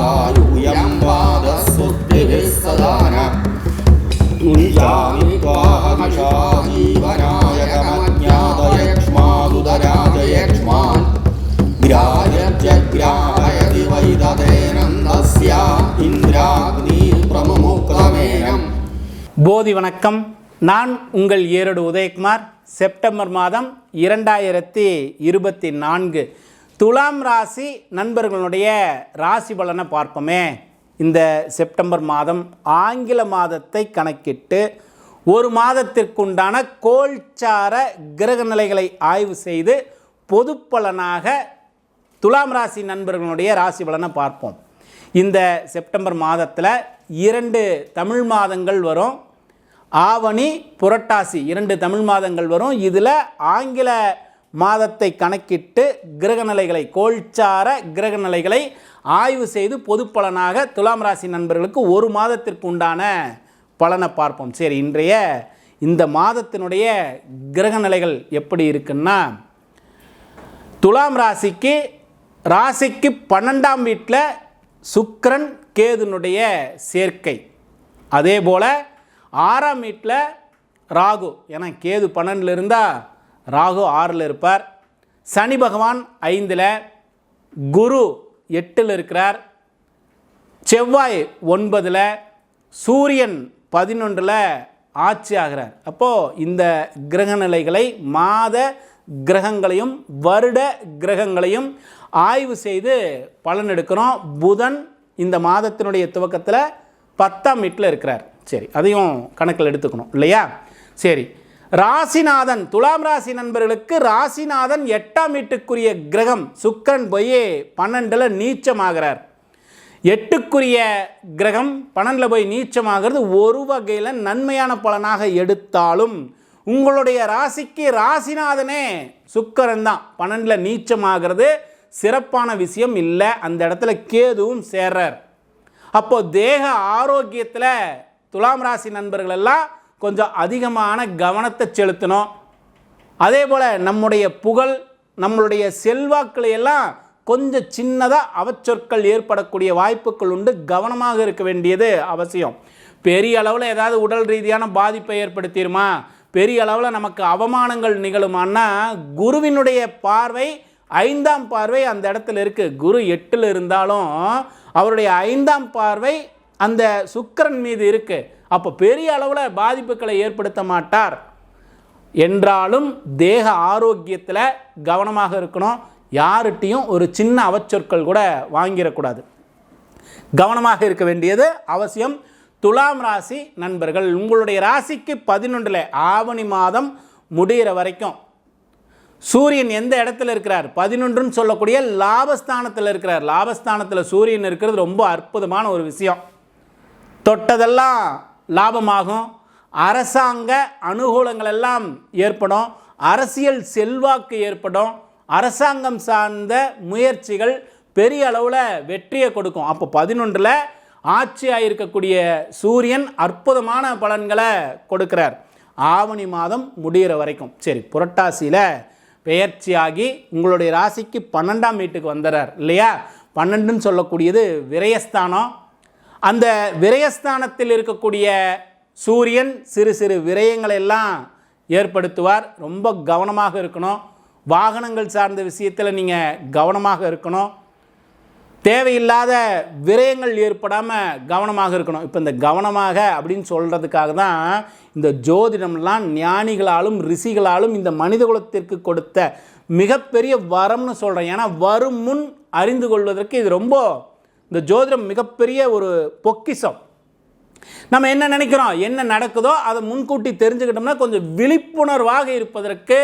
दीर्घायुयं पादस्तुतिभिः सदा न मुञ्जामि त्वाहमिषा जीवनाय कमज्ञातयक्ष्मादुदराजयक्ष्मान् ग्राह्यत्यग्राहयति वैदतेनन्दस्य इन्द्राग्निप्रमुक्तमेनम् போதி வணக்கம் நான் உங்கள் ஏரடு உதயகுமார் செப்டம்பர் மாதம் இரண்டாயிரத்தி இருபத்தி நான்கு துலாம் ராசி நண்பர்களுடைய ராசி பலனை பார்ப்போமே. இந்த செப்டம்பர் மாதம் ஆங்கில மாதத்தை கணக்கிட்டு ஒரு மாதத்திற்குண்டான கோல்சார கிரக நிலைகளை ஆய்வு செய்து பொது பலனாக துலாம் ராசி நண்பர்களுடைய ராசி பலனை பார்ப்போம். இந்த செப்டம்பர் மாதத்தில் இரண்டு தமிழ் மாதங்கள் வரும். ஆவணி புரட்டாசி இரண்டு தமிழ் மாதங்கள் வரும். இதில் ஆங்கில மாதத்தை கணக்கிட்டு கிரகநிலைகளை கோல்சார கிரகநிலைகளை ஆய்வு செய்து பொது பலனாக துலாம் ராசி நண்பர்களுக்கு ஒரு மாதத்திற்கு உண்டான பலனை பார்ப்போம். சரி இன்றைய இந்த மாதத்தினுடைய கிரகநிலைகள் எப்படி இருக்குன்னா துலாம் ராசிக்கு ராசிக்கு பன்னெண்டாம் வீட்டில் சுக்கரன் கேதுனுடைய சேர்க்கை. அதே போல் ஆறாம் வீட்டில் ராகு. ஏன்னா கேது பன்னெண்டில் இருந்தால் ராகு ஆறில் இருப்பார். சனி பகவான் ஐந்தில் குரு எட்டில் இருக்கிறார். செவ்வாய் ஒன்பதில் சூரியன் பதினொன்றில் ஆட்சி ஆகிறார். அப்போது இந்த கிரக நிலைகளை மாத கிரகங்களையும் வருட கிரகங்களையும் ஆய்வு செய்து பலன் எடுக்கிறோம். புதன் இந்த மாதத்தினுடைய துவக்கத்தில் பத்தாம் வீட்டில் இருக்கிறார். சரி அதையும் கணக்கில் எடுத்துக்கணும். இல்லையா? சரி ராசிநாதன் துலாம் ராசி நண்பர்களுக்கு ராசிநாதன் எட்டாம் வீட்டுக்குரிய கிரகம் சுக்கரன் போய் பன்னெண்டில் நீச்சமாகிறார். எட்டுக்குரிய கிரகம் பன்னெண்டில் போய் நீச்சமாகிறது ஒரு வகையில் நன்மையான பலனாக எடுத்தாலும் உங்களுடைய ராசிக்கு ராசிநாதனே சுக்கரன் தான். பன்னெண்டில் நீச்சமாகிறது சிறப்பான விஷயம் இல்லை. அந்த இடத்துல கேதுவும் சேர்றார். அப்போது தேக ஆரோக்கியத்தில் துலாம் ராசி நண்பர்களெல்லாம் கொஞ்சம் அதிகமான கவனத்தை செலுத்தணும். அதே போல் நம்முடைய புகழ் நம்மளுடைய செல்வாக்களை எல்லாம் கொஞ்சம் சின்னதாக அவச்சொற்கள் ஏற்படக்கூடிய வாய்ப்புகள் உண்டு. கவனமாக இருக்க வேண்டியது அவசியம். பெரிய அளவில் ஏதாவது உடல் ரீதியான பாதிப்பை ஏற்படுத்திடுமா பெரிய அளவில் நமக்கு அவமானங்கள் நிகழுமான்னா குருவினுடைய பார்வை ஐந்தாம் பார்வை அந்த இடத்துல இருக்குது குரு எட்டில் இருந்தாலும் அவருடைய ஐந்தாம் பார்வை அந்த சுக்கரன் மீது இருக்குது அப்போ பெரிய அளவில் பாதிப்புகளை ஏற்படுத்த மாட்டார். என்றாலும் தேக ஆரோக்கியத்தில் கவனமாக இருக்கணும். யார்கிட்டையும் ஒரு சின்ன அவச்சொற்கள் கூட வாங்கிடக்கூடாது. கவனமாக இருக்க வேண்டியது அவசியம். துலாம் ராசி நண்பர்கள் உங்களுடைய ராசிக்கு பதினொன்றில் ஆவணி மாதம் முடிகிற வரைக்கும் சூரியன் எந்த இடத்துல இருக்கிறார்? பதினொன்றுன்னு சொல்லக்கூடிய லாபஸ்தானத்தில் இருக்கிறார். லாபஸ்தானத்தில் சூரியன் இருக்கிறது ரொம்ப அற்புதமான ஒரு விஷயம். தொட்டதெல்லாம் லாபமாகும். அரசாங்க அனுகூலங்கள் எல்லாம் ஏற்படும். அரசியல் செல்வாக்கு ஏற்படும். அரசாங்கம் சார்ந்த முயற்சிகள் பெரிய அளவில் வெற்றியை கொடுக்கும். அப்போ பதினொன்றில் ஆட்சியாக இருக்கக்கூடிய சூரியன் அற்புதமான பலன்களை கொடுக்கிறார். ஆவணி மாதம் முடிகிற வரைக்கும். சரி புரட்டாசியில் பெயர்ச்சியாகி உங்களுடைய ராசிக்கு பன்னெண்டாம் வீட்டுக்கு வந்துடுறார் இல்லையா? பன்னெண்டுன்னு சொல்லக்கூடியது விரயஸ்தானம். அந்த விரயஸ்தானத்தில் இருக்கக்கூடிய சூரியன் சிறு சிறு விரயங்களை எல்லாம் ஏற்படுத்துவார். ரொம்ப கவனமாக இருக்கணும். வாகனங்கள் சார்ந்த விஷயத்தில் நீங்கள் கவனமாக இருக்கணும். தேவையில்லாத விரயங்கள் ஏற்படாமல் கவனமாக இருக்கணும். இப்போ இந்த கவனமாக அப்படின்னு சொல்கிறதுக்காக தான் இந்த ஜோதிடம்லாம் ஞானிகளாலும் ரிஷிகளாலும் இந்த மனித குலத்திற்கு கொடுத்த மிகப்பெரிய வரம்னு சொல்கிறேன் ஏன்னா வரும் முன் அறிந்து கொள்வதற்கு இது ரொம்ப இந்த ஜோதிடம் மிகப்பெரிய ஒரு பொக்கிஷம். நம்ம என்ன நினைக்கிறோம்? என்ன நடக்குதோ அதை முன்கூட்டி தெரிஞ்சுக்கிட்டோம்னா கொஞ்சம் விழிப்புணர்வாக இருப்பதற்கு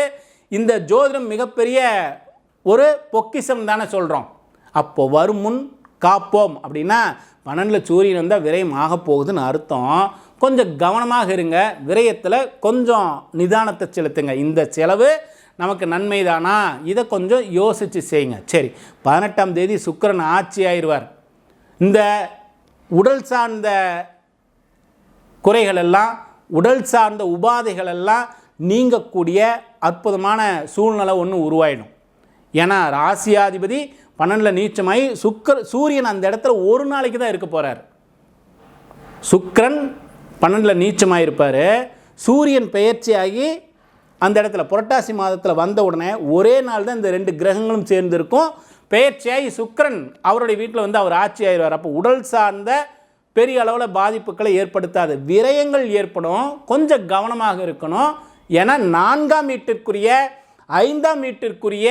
இந்த ஜோதிடம் மிகப்பெரிய ஒரு பொக்கிஷம் தானே சொல்கிறோம் அப்போது வரும் முன் காப்போம். அப்படின்னா பன்னெண்டில் சூரியன் வந்தால் விரயம் ஆக போகுதுன்னு அர்த்தம். கொஞ்சம் கவனமாக இருங்க. விரயத்தில் கொஞ்சம் நிதானத்தை செலுத்துங்க. இந்த செலவு நமக்கு நன்மை தானா இதை கொஞ்சம் யோசித்து செய்யுங்க. சரி பதினெட்டாம் தேதி சுக்கிரன் ஆட்சி ஆயிடுவார். இந்த உடல் சார்ந்த குறைகள் எல்லாம் உடல் சார்ந்த உபாதைகள் எல்லாம் நீங்கக்கூடிய அற்புதமான சூழ்நிலை ஒன்று உருவாயிடும். ஏன்னா ராசியாதிபதி பன்னெண்டில் நீச்சமாகி சுக்கர் சூரியன் அந்த இடத்துல ஒரு நாளைக்கு தான் இருக்க போகிறார் சுக்கரன் பன்னெண்டில் நீச்சமாக இருப்பார். சூரியன் பெயர்ச்சியாகி அந்த இடத்துல புரட்டாசி மாதத்தில் வந்த உடனே ஒரே நாள் தான் இந்த ரெண்டு கிரகங்களும் சேர்ந்துருக்கும். பெயர்ச்சியாகி சுக்கரன் அவருடைய வீட்டில் வந்து அவர் ஆட்சி ஆயிடுவார். அப்போ உடல் சார்ந்த பெரிய அளவில் பாதிப்புகளை ஏற்படுத்தாது. விரயங்கள் ஏற்படும். கொஞ்சம் கவனமாக இருக்கணும். ஏன்னா நான்காம் வீட்டிற்குரிய ஐந்தாம் வீட்டிற்குரிய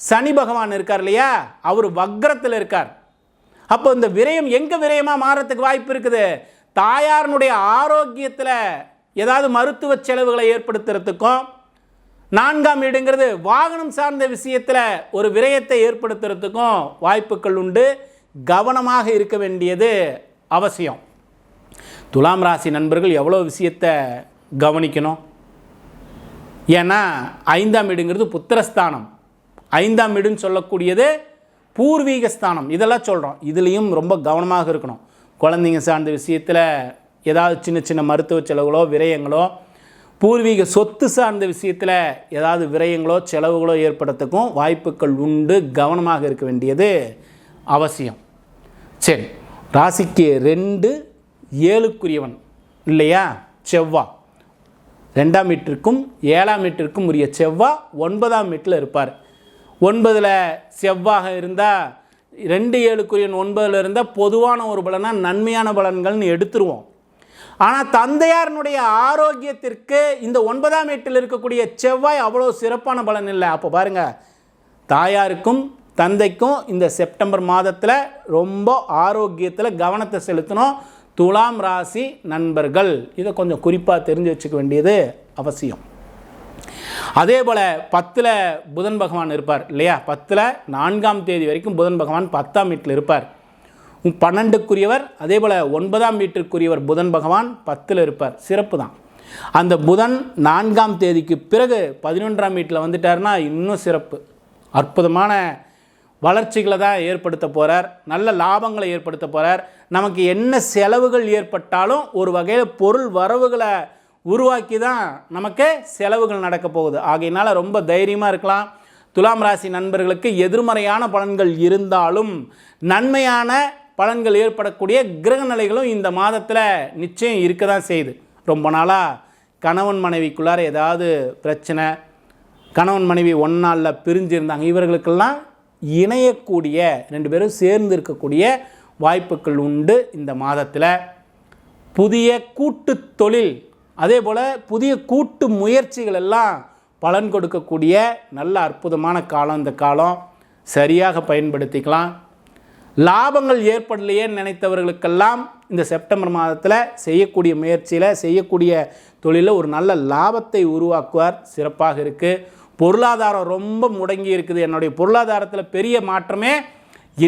சனி பகவான் இருக்கார் இல்லையா? அவர் வக்ரத்தில் இருக்கார். அப்போ இந்த விரயம் எங்கே விரயமாக மாறத்துக்கு வாய்ப்பு இருக்குது? தாயாரனுடைய ஆரோக்கியத்தில் ஏதாவது மருத்துவ செலவுகளை ஏற்படுத்துறதுக்கும் நான்காம் வீடுங்கிறது வாகனம் சார்ந்த விஷயத்தில் ஒரு விரயத்தை ஏற்படுத்துறதுக்கும் வாய்ப்புகள் உண்டு. கவனமாக இருக்க வேண்டியது அவசியம். துலாம் ராசி நண்பர்கள் எவ்வளோ விஷயத்தை கவனிக்கணும்? ஏன்னா ஐந்தாம் வீடுங்கிறது புத்திரஸ்தானம். ஐந்தாம் வீடுன்னு சொல்லக்கூடியது பூர்வீக ஸ்தானம். இதெல்லாம் சொல்கிறோம் இதுலேயும் ரொம்ப கவனமாக இருக்கணும். குழந்தைங்க சார்ந்த விஷயத்தில் ஏதாவது சின்ன சின்ன மருத்துவ செலவுகளோ விரயங்களோ பூர்வீக சொத்து சார்ந்த விஷயத்தில் ஏதாவது விரயங்களோ செலவுகளோ ஏற்படுறதுக்கும் வாய்ப்புகள் உண்டு கவனமாக இருக்க வேண்டியது அவசியம். சரி ராசிக்கு ரெண்டு ஏழுக்குரியவன் இல்லையா? செவ்வா. ரெண்டாம் வீட்டிற்கும் ஏழாம் வீட்டிற்கும் உரிய செவ்வா ஒன்பதாம் வீட்டில் இருப்பார். ஒன்பதில் செவ்வாக இருந்தால் ரெண்டு ஏழுக்குரியன் ஒன்பதில் இருந்தால் பொதுவான ஒரு பலனாக நன்மையான பலன்கள்னு எடுத்துருவோம். ஆனால் தந்தையாரனுடைய ஆரோக்கியத்திற்கு இந்த ஒன்பதாம் வீட்டில் இருக்கக்கூடிய செவ்வாய் அவ்வளோ சிறப்பான பலன் இல்லை. அப்போ பாருங்கள் தாயாருக்கும் தந்தைக்கும் இந்த செப்டம்பர் மாதத்தில் ரொம்ப ஆரோக்கியத்தில் கவனத்தை செலுத்தணும். துலாம் ராசி நண்பர்கள். இதை கொஞ்சம் குறிப்பாக தெரிஞ்சு வச்சுக்க வேண்டியது அவசியம். அதே போல் பத்தில் புதன் பகவான் இருப்பார் இல்லையா? பத்தில் நான்காம் தேதி வரைக்கும் புதன் பகவான் பத்தாம் வீட்டில் இருப்பார். பன்னெண்டுக்குரியவர் அதே போல் ஒன்பதாம் வீட்டிற்குரியவர் புதன் பகவான் பத்தில் இருப்பார். சிறப்பு தான். அந்த புதன் நான்காம் தேதிக்கு பிறகு பதினொன்றாம் வீட்டில் வந்துட்டார்னா இன்னும் சிறப்பு. அற்புதமான வளர்ச்சிகளை தான் ஏற்படுத்த போகிறார் நல்ல லாபங்களை ஏற்படுத்த போகிறார் நமக்கு என்ன செலவுகள் ஏற்பட்டாலும் ஒரு வகையில் பொருள் வரவுகளை உருவாக்கி தான் நமக்கு செலவுகள் நடக்க போகுது. ஆகையினால் ரொம்ப தைரியமாக இருக்கலாம். துலாம் ராசி நண்பர்களுக்கு எதிர்மறையான பலன்கள் இருந்தாலும் நன்மையான பலன்கள் ஏற்படக்கூடிய கிரக நிலைகளும் இந்த மாதத்தில் நிச்சயம் இருக்க தான் செய்யுது. ரொம்ப நாளாக கணவன் மனைவிக்குள்ளார ஏதாவது பிரச்சனை கணவன் மனைவி ஒன்னாளில் பிரிஞ்சிருந்தாங்க இவர்களுக்கெல்லாம் இணையக்கூடிய ரெண்டு பேரும் சேர்ந்து இருக்கக்கூடிய வாய்ப்புகள் உண்டு இந்த மாதத்தில். புதிய கூட்டு தொழில் அதே போல் புதிய கூட்டு முயற்சிகள் எல்லாம் பலன் கொடுக்கக்கூடிய நல்ல அற்புதமான காலம் இந்த காலம். சரியாக பயன்படுத்திக்கலாம். லாபங்கள் ஏற்படலையேன்னு நினைத்தவர்களுக்கெல்லாம் இந்த செப்டம்பர் மாதத்தில் செய்யக்கூடிய முயற்சியில் செய்யக்கூடிய தொழிலில் ஒரு நல்ல லாபத்தை உருவாக்குவார். சிறப்பாக இருக்குது பொருளாதாரம் ரொம்ப முடங்கி இருக்குது. என்னுடைய பொருளாதாரத்தில் பெரிய மாற்றமே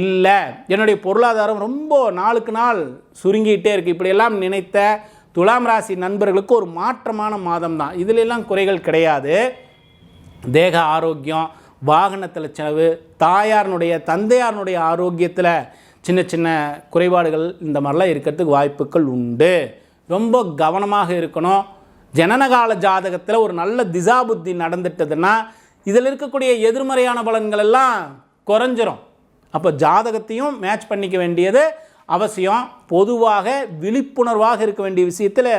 இல்லை. என்னுடைய பொருளாதாரம் ரொம்ப நாளுக்கு நாள் சுருங்கிட்டே இருக்குது இப்படியெல்லாம் நினைத்த துலாம் ராசி நண்பர்களுக்கு ஒரு மாற்றமான மாதம் தான் இதிலெல்லாம் குறைகள் கிடையாது. தேக ஆரோக்கியம் வாகனத்தில் செலவு தாயாரனுடைய தந்தையாரனுடைய ஆரோக்கியத்தில் சின்ன சின்ன குறைபாடுகள் இந்த மாதிரிலாம் இருக்கிறதுக்கு வாய்ப்புகள் உண்டு. ரொம்ப கவனமாக இருக்கணும். ஜனனகால ஜாதகத்தில் ஒரு நல்ல திசாபுத்தி நடந்துட்டதுன்னா இதில் இருக்கக்கூடிய எதிர்மறையான பலன்கள் எல்லாம் குறைஞ்சிரும். அப்போ ஜாதகத்தையும் மேட்ச் பண்ணிக்க வேண்டியது அவசியம். பொதுவாக விழிப்புணர்வாக இருக்க வேண்டிய விஷயத்தில்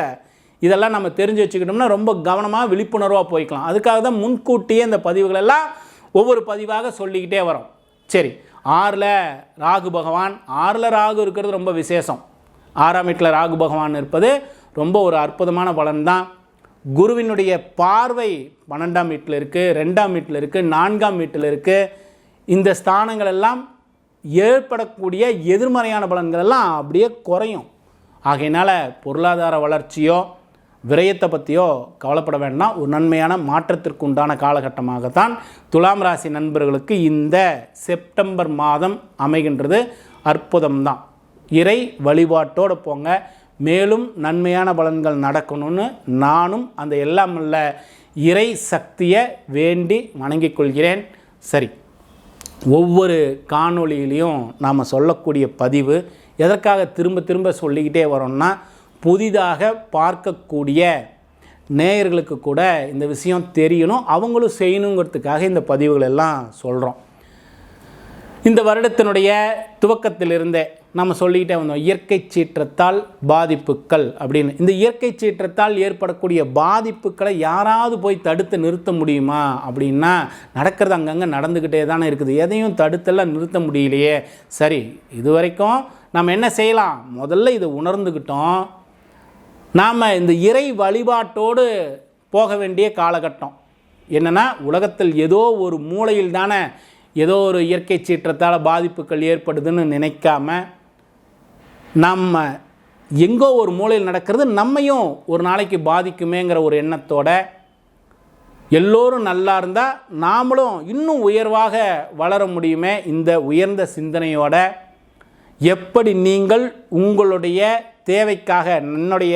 இதெல்லாம் நம்ம தெரிஞ்சு வச்சுக்கிட்டோம்னா ரொம்ப கவனமாக விழிப்புணர்வாக போய்க்கலாம். அதுக்காக தான் முன்கூட்டியே இந்த பதிவுகளெல்லாம் ஒவ்வொரு பதிவாக சொல்லிக்கிட்டே வரோம். சரி ஆறில் ராகு பகவான் ஆறில் ராகு இருக்கிறது ரொம்ப விசேஷம். ஆறாம் வீட்டில் ராகு பகவான் இருப்பது ரொம்ப ஒரு அற்புதமான பலன் தான் குருவினுடைய பார்வை பன்னெண்டாம் வீட்டில் இருக்குது ரெண்டாம் வீட்டில் இருக்குது நான்காம் வீட்டில் இருக்குது இந்த ஸ்தானங்கள் எல்லாம் ஏற்படக்கூடிய எதிர்மறையான பலன்கள் எல்லாம் அப்படியே குறையும். ஆகையினால் பொருளாதார வளர்ச்சியோ விரயத்தை பற்றியோ கவலைப்பட வேண்டாம். ஒரு நன்மையான மாற்றத்திற்கு உண்டான காலகட்டமாகத்தான் துலாம் ராசி நண்பர்களுக்கு இந்த செப்டம்பர் மாதம் அமைகின்றது. அற்புதம்தான். இறை வழிபாட்டோடு போங்க. மேலும் நன்மையான பலன்கள் நடக்கணும்னு நானும் அந்த எல்லாம் உள்ள இறை சக்தியை வேண்டி வணங்கிக் கொள்கிறேன். சரி ஒவ்வொரு காணொளியிலையும் நாம் சொல்லக்கூடிய பதிவு எதற்காக திரும்ப திரும்ப சொல்லிக்கிட்டே வரோம்னா புதிதாக பார்க்கக்கூடிய நேயர்களுக்கு கூட இந்த விஷயம் தெரியணும். அவங்களும் செய்யணுங்கிறதுக்காக இந்த பதிவுகள் எல்லாம் சொல்கிறோம் இந்த வருடத்தினுடைய துவக்கத்திலிருந்தே நம்ம சொல்லிக்கிட்டே வந்தோம் இயற்கை சீற்றத்தால் பாதிப்புகள் அப்படின்னு. இந்த இயற்கை சீற்றத்தால் ஏற்படக்கூடிய பாதிப்புகளை யாராவது போய் தடுத்து நிறுத்த முடியுமா அப்படின்னா நடக்கிறது அங்கங்கே நடந்துக்கிட்டே தானே இருக்குது. எதையும் தடுத்தெல்லாம் நிறுத்த முடியலையே. சரி இது வரைக்கும் நம்ம என்ன செய்யலாம்? முதல்ல இதை உணர்ந்துக்கிட்டோம் நாம் இந்த இறை வழிபாட்டோடு போக வேண்டிய காலகட்டம். என்னென்னா உலகத்தில் ஏதோ ஒரு மூலையில் தானே ஏதோ ஒரு இயற்கை சீற்றத்தால் பாதிப்புகள் ஏற்படுதுன்னு நினைக்காம நம்ம எங்கோ ஒரு மூலையில் நடக்கிறது நம்மையும் ஒரு நாளைக்கு பாதிக்குமேங்கிற ஒரு எண்ணத்தோட எல்லோரும் நல்லா இருந்தால் நாமளும் இன்னும் உயர்வாக வளர முடியுமே இந்த உயர்ந்த சிந்தனையோட எப்படி நீங்கள் உங்களுடைய தேவைக்காக என்னுடைய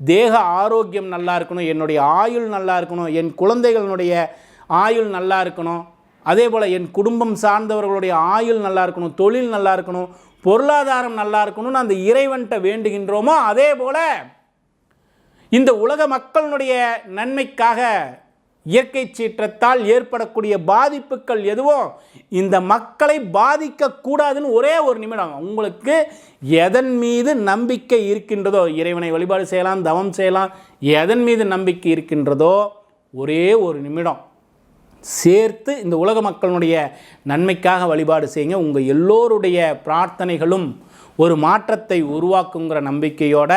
தேக ஆரோக்கியம் நல்லா இருக்கணும் என்னுடைய ஆயுள் நல்லா இருக்கணும் என் குழந்தைகளுடைய ஆயுள் நல்லா இருக்கணும் அதே போல் என் குடும்பம் சார்ந்தவர்களுடைய ஆயுள் நல்லா இருக்கணும் தொழில் நல்லா இருக்கணும் பொருளாதாரம் நல்லா இருக்கணும்னு அந்த இறைவன்கிட்ட வேண்டுகின்றோமோ அதே போல் இந்த உலக மக்களுடைய நன்மைக்காக இயற்கை சீற்றத்தால் ஏற்படக்கூடிய பாதிப்புகள் எதுவும் இந்த மக்களை பாதிக்கக்கூடாதுன்னு ஒரே ஒரு நிமிடம். உங்களுக்கு எதன் மீது நம்பிக்கை இருக்கின்றதோ இறைவனை வழிபாடு செய்யலாம் தவம் செய்யலாம் எதன் மீது நம்பிக்கை இருக்கின்றதோ ஒரே ஒரு நிமிடம். சேர்த்து இந்த உலக மக்களுடைய நன்மைக்காக வழிபாடு செய்யுங்க. உங்கள் எல்லோருடைய பிரார்த்தனைகளும் ஒரு மாற்றத்தை உருவாக்குங்கிற நம்பிக்கையோட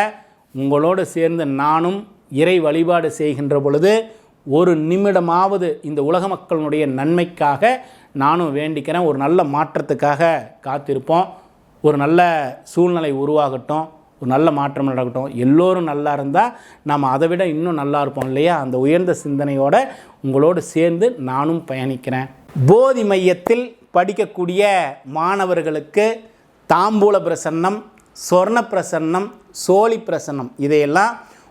உங்களோடு சேர்ந்து நானும் இறை வழிபாடு செய்கின்ற பொழுது ஒரு நிமிடமாவது இந்த உலக மக்களுடைய நன்மைக்காக நானும் வேண்டிக்கிறேன். ஒரு நல்ல மாற்றத்துக்காக காத்திருப்போம். ஒரு நல்ல சூழ்நிலை உருவாகட்டும். ஒரு நல்ல மாற்றம் நடக்கட்டும். எல்லோரும் நல்லா இருந்தால் நாம் அதை விட இன்னும் நல்லா இருப்போம் இல்லையா? அந்த உயர்ந்த சிந்தனையோடு உங்களோடு சேர்ந்து நானும் பயணிக்கிறேன். போதி மையத்தில் படிக்கக்கூடிய மாணவர்களுக்கு தாம்பூல பிரசன்னம் சொர்ண பிரசன்னம் சோழி பிரசன்னம் இதையெல்லாம்